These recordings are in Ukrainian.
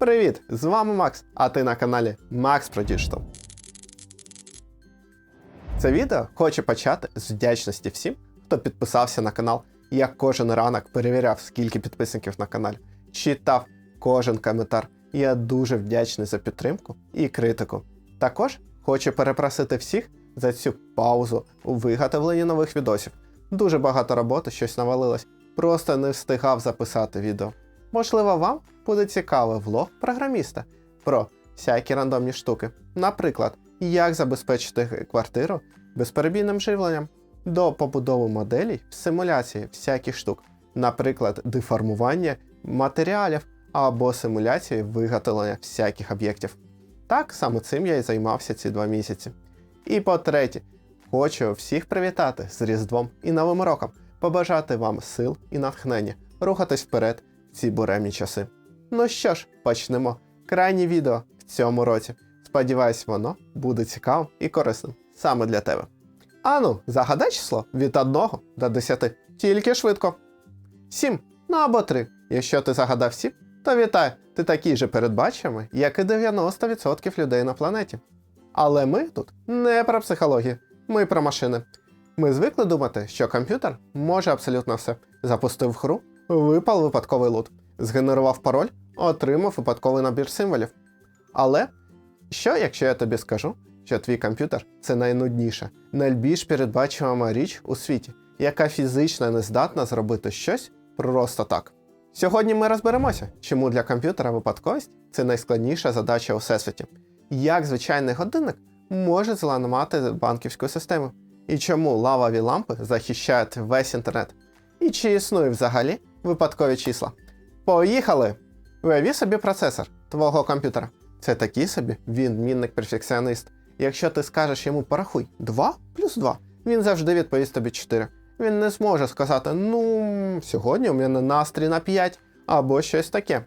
Привіт! З вами Макс, а ти на каналі Max Pro Digital. Це відео хочу почати з вдячності всім, хто підписався на канал. Я кожен ранок перевіряв, скільки підписників на каналі, читав кожен коментар. Я дуже вдячний за підтримку і критику. Також хочу перепросити всіх за цю паузу у виготовленні нових відосів. Дуже багато роботи, щось навалилось. Просто не встигав записати відео. Можливо, вам буде цікавий влог програміста про всякі рандомні штуки. Наприклад, як забезпечити квартиру безперебійним живленням до побудови моделей в симуляції всяких штук, наприклад, деформування матеріалів або симуляції виготовлення всяких об'єктів. Так саме цим я і займався ці два місяці. І по-третє, хочу всіх привітати з Різдвом і Новим роком, побажати вам сил і натхнення, рухатись вперед в ці буремні часи. Ну що ж, почнемо. Крайнє відео в цьому році. Сподіваюсь, воно буде цікавим і корисним саме для тебе. Ану, загадай число від 1 до 10, тільки швидко. 7, ну або 3. Якщо ти загадав 7, то вітаю, ти такий же передбачений, як і 90% людей на планеті. Але ми тут не про психологію, ми про машини. Ми звикли думати, що комп'ютер може абсолютно все. Запустив гру, випав випадковий лут, згенерував пароль, отримав випадковий набір символів. Але що, якщо я тобі скажу, що твій комп'ютер це найнудніша, найбільш передбачувана річ у світі, яка фізично не здатна зробити щось просто так. Сьогодні ми розберемося, чому для комп'ютера випадковість це найскладніша задача у всесвіті, як звичайний годинник може зламати банківську систему, і чому лавові лампи захищають весь інтернет, і чи існує взагалі випадкові числа. Поїхали! Уяві собі процесор твого комп'ютера. Це такий собі відмінник перфекціоніст. Якщо ти скажеш йому порахуй 2 плюс 2, він завжди відповість тобі 4. Він не зможе сказати, ну, сьогодні у мене настрій на 5 або щось таке.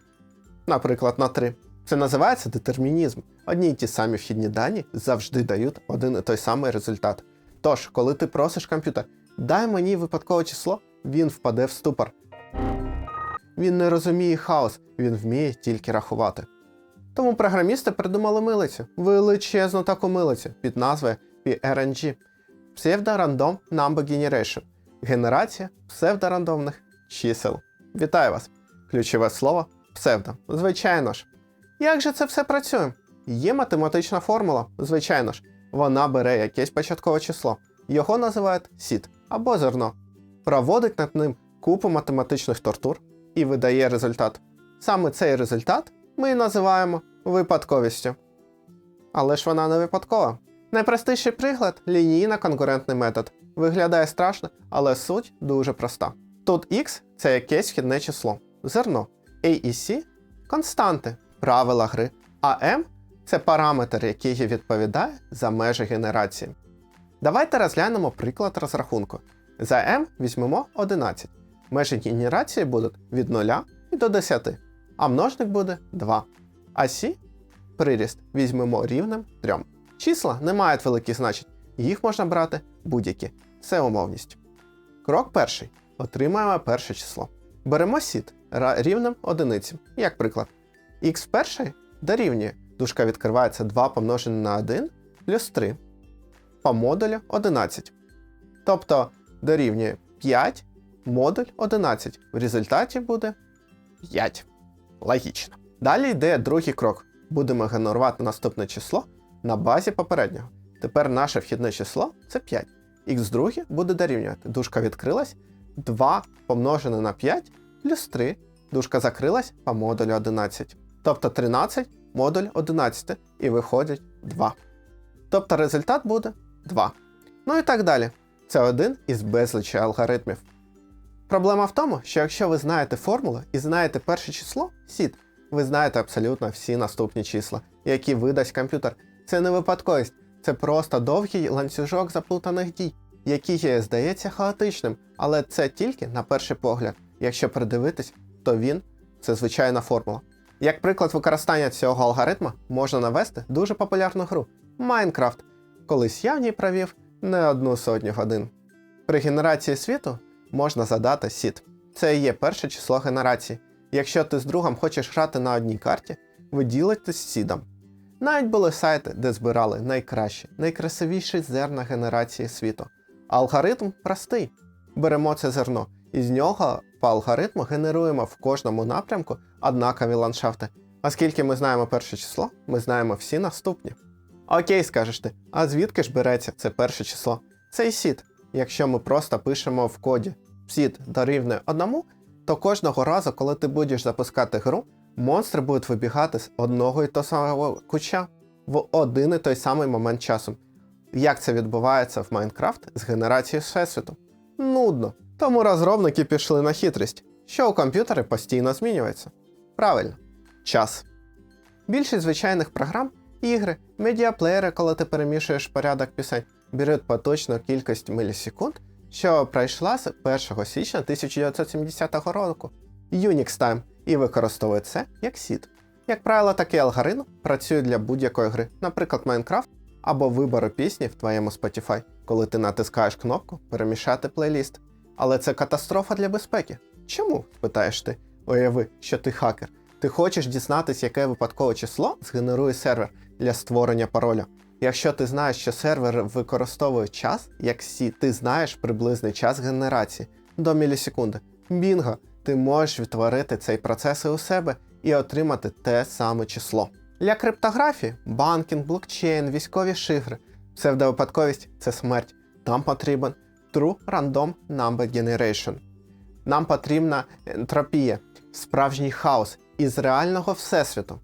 Наприклад, на 3. Це називається детермінізм. Одні й ті самі вхідні дані завжди дають один і той самий результат. Тож, коли ти просиш комп'ютер, дай мені випадкове число, він впаде в ступор. Він не розуміє хаос, він вміє тільки рахувати. Тому програмісти придумали милицю, величезну таку милицю під назвою PRNG Pseudo-Random Number Generation генерація псевдорандомних чисел. Вітаю вас! Ключове слово псевдо. Звичайно ж. Як же це все працює? Є математична формула, звичайно ж. Вона бере якесь початкове число. Його називають сіт або зерно. Проводить над ним купу математичних тортур і видає результат. Саме цей результат ми і називаємо випадковістю. Але ж вона не випадкова. Найпростіший приклад лінійно-конкурентний метод. Виглядає страшно, але суть дуже проста. Тут x це якесь вхідне число, зерно, A і C константи, правила гри, а m це параметр, який відповідає за межі генерації. Давайте розглянемо приклад розрахунку. За m візьмемо 11. Межі генерації будуть від 0 і до 10, а множник буде 2. А C приріст візьмемо рівнем 3. Числа не мають великих значень, їх можна брати будь-які. Це умовність. Крок перший. Отримаємо перше число. Беремо сіт рівнем одиниці, як приклад. Х перший дорівнює. Дужка відкривається 2 помножене на 1 плюс 3 по модулю 11. Тобто дорівнює 5 модуль 11. В результаті буде 5. Логічно. Далі йде другий крок. Будемо генерувати наступне число на базі попереднього. Тепер наше вхідне число це 5. Х2 буде дорівнювати. Дужка відкрилась 2 помножене на 5 плюс 3. Дужка закрилась по модулю 11. Тобто 13 модуль 11 і виходить 2. Тобто результат буде 2. Ну і так далі. Це один із безлічі алгоритмів. Проблема в тому, що якщо ви знаєте формулу і знаєте перше число сіт, ви знаєте абсолютно всі наступні числа, які видасть комп'ютер. Це не випадковість, це просто довгий ланцюжок заплутаних дій, який здається хаотичним, але це тільки на перший погляд. Якщо придивитись, то він це звичайна формула. Як приклад використання цього алгоритму можна навести дуже популярну гру Майнкрафт. Колись я в ній провів не одну сотню годин. При генерації світу можна задати сіт. Це і є перше число генерації. Якщо ти з другом хочеш грати на одній карті, ви ділитесь сідом. Навіть були сайти, де збирали найкращі, найкрасивіші зерна генерації світу. Алгоритм простий. Беремо це зерно, і з нього по алгоритму генеруємо в кожному напрямку однакові ландшафти. Оскільки ми знаємо перше число, ми знаємо всі наступні. Окей, скажеш ти, а звідки ж береться це перше число? Цей сід. Якщо ми просто пишемо в коді сід дорівнює одному, то кожного разу, коли ти будеш запускати гру, монстри будуть вибігати з одного і того самого куча в один і той самий момент часу. Як це відбувається в Майнкрафт з генерацією всесвіту? Нудно. Тому розробники пішли на хитрість, що у комп'ютери постійно змінюється. Правильно, час. Більшість звичайних програм, ігри, медіаплеєри, коли ти перемішуєш порядок пісень, беруть поточну кількість мілісекунд, що пройшла з 1 січня 1970 року Unix Time і використовує це як сід. Як правило, такий алгоритм працює для будь-якої гри, наприклад, Minecraft або вибору пісні в твоєму Spotify, коли ти натискаєш кнопку Перемішати плейліст. Але це катастрофа для безпеки. Чому? спитаєш ти. Уяви, що ти хакер. Ти хочеш дізнатися, яке випадкове число згенерує сервер для створення пароля. Якщо ти знаєш, що сервер використовує час, як сі, ти знаєш приблизний час генерації до мілісекунди. Бінго, ти можеш відтворити цей процес у себе і отримати те саме число. Для криптографії банкінг, блокчейн, військові шифри, псевдовипадковість це смерть. Нам потрібен True Random Number Generation. Нам потрібна ентропія, справжній хаос із реального всесвіту.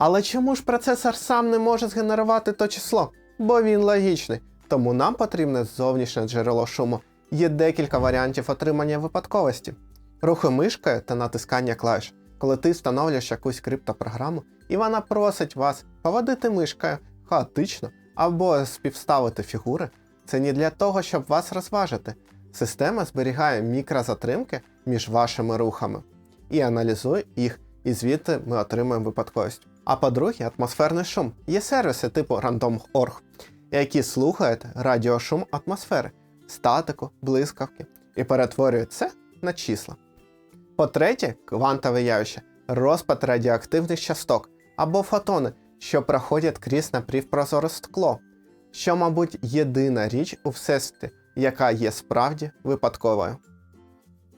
Але чому ж процесор сам не може згенерувати то число? Бо він логічний. Тому нам потрібне зовнішнє джерело шуму. Є декілька варіантів отримання випадковості. Рухи мишкою та натискання клавіш. Коли ти встановлюєш якусь криптопрограму, і вона просить вас поводити мишкою хаотично або співставити фігури, це не для того, щоб вас розважити. Система зберігає мікрозатримки між вашими рухами і аналізує їх, і звідти ми отримуємо випадковість. А по-друге, атмосферний шум. Є сервіси типу Random.org, які слухають радіошум атмосфери, статику, блискавки і перетворюють це на числа. По-третє, квантове явище розпад радіоактивних часток або фотони, що проходять крізь напівпрозоре скло, що, мабуть, єдина річ у всесвіті, яка є справді випадковою.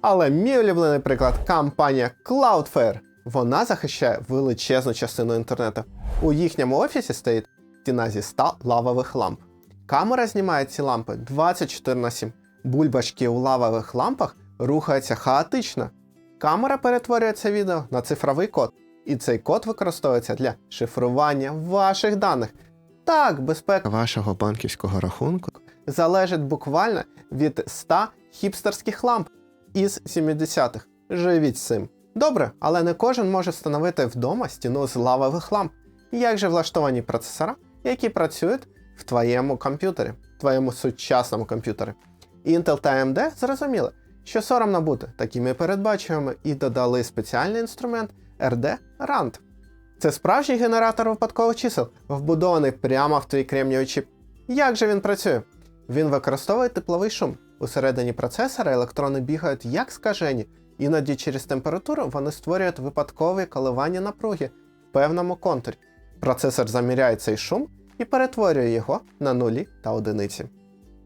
Але мій улюблений приклад компанія Cloudflare. Вона захищає величезну частину інтернету. У їхньому офісі стоїть стіна зі 100 лавових ламп. Камера знімає ці лампи 24 на 7. Бульбашки у лавових лампах рухаються хаотично. Камера перетворює це відео на цифровий код, і цей код використовується для шифрування ваших даних. Так, безпека вашого банківського рахунку залежить буквально від 100 хіпстерських ламп із 70-х. Живіть з цим. Добре, але не кожен може встановити вдома стіну з лавових ламп. Як же влаштовані процесора, які працюють в твоєму комп'ютері, твоєму сучасному комп'ютері. Intel та AMD зрозуміли, що соромно бути такими передбачувами і додали спеціальний інструмент RD Rand. Це справжній генератор випадкових чисел, вбудований прямо в твій кремнівий чіп. Як же він працює? Він використовує тепловий шум. Усередині процесора електрони бігають як скажені, іноді через температуру вони створюють випадкові коливання напруги в певному контурі. Процесор заміряє цей шум і перетворює його на нулі та одиниці.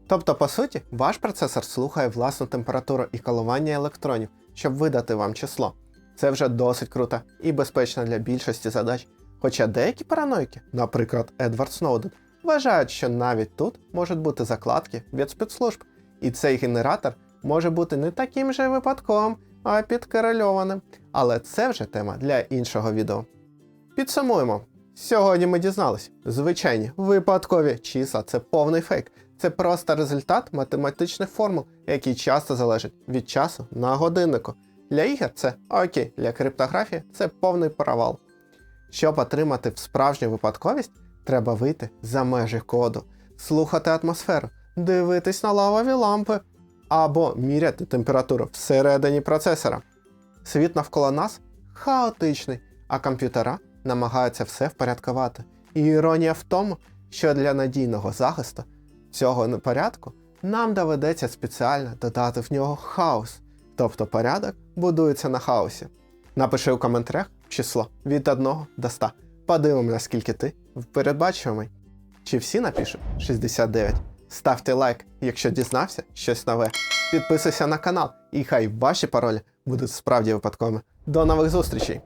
Тобто, по суті, ваш процесор слухає власну температуру і коливання електронів, щоб видати вам число. Це вже досить круто і безпечно для більшості задач. Хоча деякі параноїки, наприклад, Едвард Сноуден, вважають, що навіть тут можуть бути закладки від спецслужб, і цей генератор може бути не таким же випадковим, а підкорельованим. Але це вже тема для іншого відео. Підсумуємо. Сьогодні ми дізнались, звичайні випадкові числа це повний фейк. Це просто результат математичних формул, які часто залежать від часу на годиннику. Для ігор це окей, для криптографії це повний провал. Щоб отримати справжню випадковість, треба вийти за межі коду, слухати атмосферу, дивитись на лавові лампи або міряти температуру всередині процесора. Світ навколо нас хаотичний, а комп'ютера намагаються все впорядкувати. І іронія в тому, що для надійного захисту цього непорядку нам доведеться спеціально додати в нього хаос, тобто порядок будується на хаосі. Напиши у коментарях число від 1 до 100. Подивимось, наскільки ти передбачуваний. Чи всі напишуть 69? Ставте лайк, якщо дізнався щось нове. Підписуйся на канал, і хай ваші паролі будуть справді випадковими. До нових зустрічей!